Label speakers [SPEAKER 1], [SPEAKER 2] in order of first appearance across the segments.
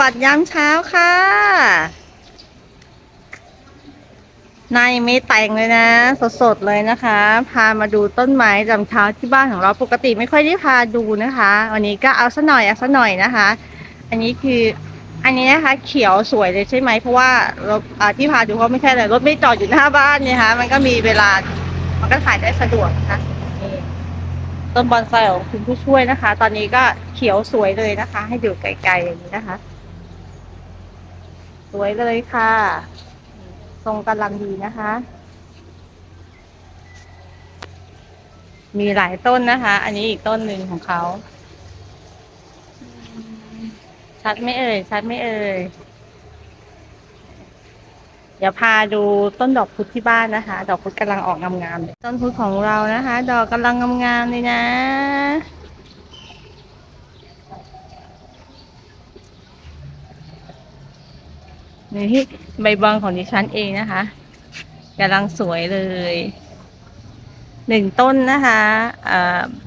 [SPEAKER 1] วัสดิ์ยามเช้าค่ะนายไม่แต่งเลยนะ สดๆเลยนะคะ พามาดูต้นไม้จำเช้าที่บ้านของเราปกติไม่ค่อยได้พาดูนะคะ วันนี้ก็เอาซะหน่อยเอาซะหน่อยนะคะ อันนี้คืออันนี้นะคะเขียวสวยเลยใช่ไหมเพราะว่ารถอ่าที่พาดูเพราะไม่ใช่เลยรถไม่จอดอยู่หน้าบ้านนี่ยค่ะมันก็มีเวลา มันก็ถ่ายได้สะดวกนะคะต้นบอนไซของคุณผู้ช่วยนะคะ ตอนนี้ก็เขียวสวยเลยนะคะ ให้ดูไกลๆอย่างนี้นะคะ สวยเลยค่ะ ทรงกำลังดีนะคะ มีหลายต้นนะคะ อันนี้อีกต้นหนึ่งของเขา ชัดไม่เอ่ย ชัดไม่เอ่ย เดี๋ยวพาดูต้นดอกพุธที่บ้านนะคะ ดอกพุธกำลังออกงามๆ ต้นพุธของเรานะคะ ดอกกำลังงามๆเลยนะ นี่ใบบอลของดิฉันเองนะคะกำลังสวยเลยหนึ่งต้นนะคะ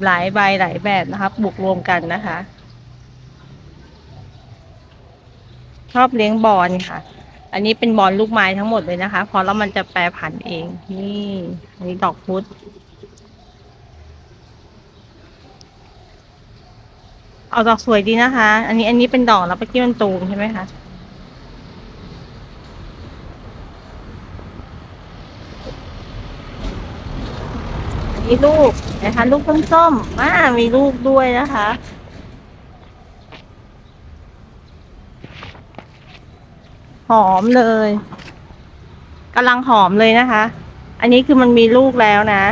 [SPEAKER 1] หลายใบหลายแบบนะคะบวกรวมกันนะคะ ชอบเลี้ยงบอลค่ะ อันนี้เป็นบอลลูกไม้ทั้งหมดเลยนะคะเพราะแล้วมันจะแปรผันเอง นี่อันนี้ดอกพุธเอาดอกสวยดีนะคะ อันนี้อันนี้เป็นดอกแล้วเมื่อกี้มันตูมใช่ไหมคะ มีลูกนะคะ ลูกส้มๆอ่ามีลูกด้วยนะคะหอมเลยกำลังหอมเลยนะคะ อันนี้คือมันมีลูกแล้วนะ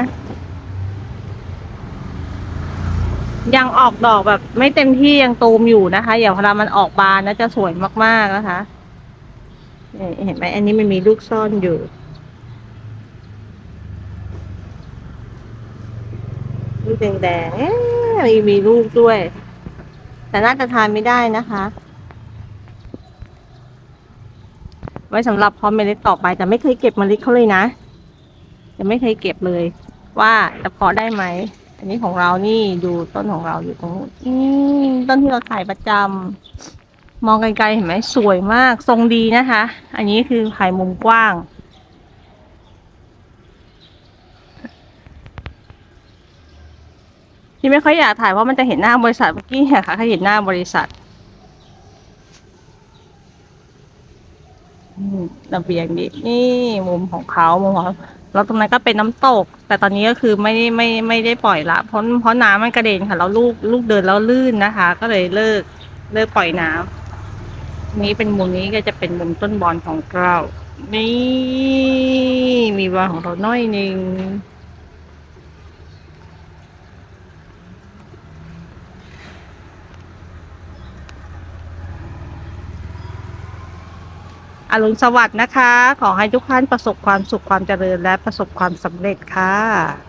[SPEAKER 1] ยังออกดอกแบบไม่เต็มที่ยังตูมอยู่นะคะอย่าเวลามันออกบานนะจะสวยมากๆนะคะเห็นไหมอันนี้มันมีลูกซ่อนอยู่ ลูกแดงๆเอ๊ะมีมีลูกด้วย แต่น่าจะทานไม่ได้นะคะ ไว้สำหรับพาะเมล็ดต่อไป แต่ไม่เคยเก็บเมล็ดเขาเลยนะจะไม่เคยเก็บเลย ว่าจะพาะได้ไหม อันนี้ของเรานี่ดูต้นของเราอยู่ตรงนู้นต้นที่เราถ่ายประจำมองไกลๆเห็นไหมสวยมากทรงดีนะคะ อันนี้คือถ่ายมุมกว้าง ที่ไม่ค่อยอยากถ่ายเพราะมันจะเห็นหน้าบริษัทเมื่อกี้ค่ะค่ะเห็นหน้าบริษัทระเบียงนี้นี่มุมของเขามุมของเขาแล้วตรงนั้นก็เป็นน้ำตก แต่ตอนนี้ก็คือไม่ได้ไม่ไม่ได้ปล่อยละเพราะเพราะน้ำมันกระเด็นค่ะแล้วลูกลูกเดินแล้วลื่นนะคะ ก็เลยเลิกเลิกปล่อยน้ำนี้เป็นมุมนี้ก็จะเป็นมุมต้นบอลของเรา นี่มีบอลของเราน้อยหนึ่ง อรุณสวัสดิ์นะคะ ขอให้ทุกท่านประสบความสุขความเจริญและประสบความสำเร็จค่ะ